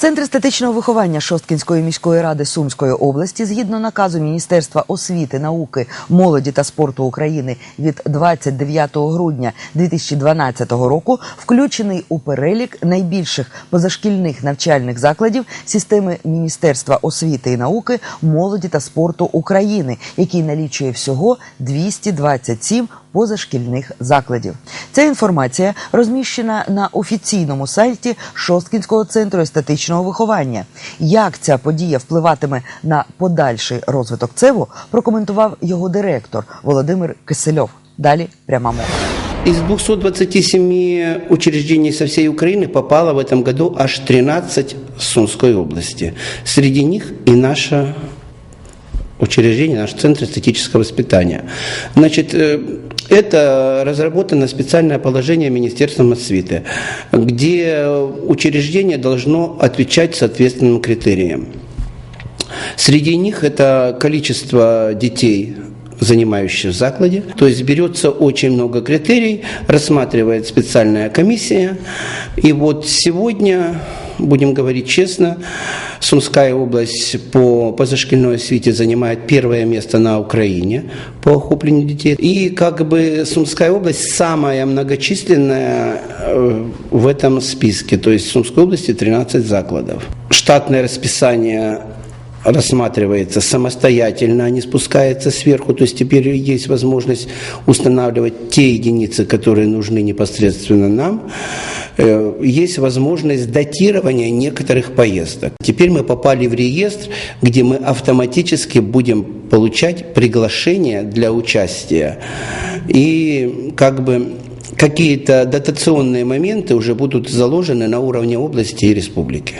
Центр естетичного виховання Шосткінської міської ради Сумської області згідно наказу Міністерства освіти, науки, молоді та спорту України від 29 грудня 2012 року включений у перелік найбільших позашкільних навчальних закладів системи Міністерства освіти і науки, молоді та спорту України, який налічує всього 227 позашкільних закладів. Ця інформація розміщена на офіційному сайті Шосткінського центру естетичного виховання. Як ця подія впливатиме на подальший розвиток ЦЕВу, прокоментував його директор Володимир Кисельов. Далі пряма мова. Из 227 учреждений со всей Украины попало в этом году аж 13 с Сумской области. Среди них и наше учреждение, наш Центр эстетического воспитания. Значит, э, это разработано специальное положение Министерством освиты, где учреждение должно отвечать соответственным критериям. Среди них это количество детей занимающих в закладе. То есть берется очень много критерий, рассматривает специальная комиссия. И вот сегодня, будем говорить честно, Сумская область по позашкольной освите занимает первое место на Украине по охоплению детей. И как бы Сумская область самая многочисленная э, в этом списке. То есть в Сумской области 13 закладов. Штатное расписание рассматривается самостоятельно, а не спускается сверху. То есть теперь есть возможность устанавливать те единицы, которые нужны непосредственно нам. Э, Есть возможность датирования некоторых поездок. Теперь мы попали в реестр, где мы автоматически будем получать приглашения для участия. И как бы какие-то дотационные моменты уже будут заложены на уровне области и республики.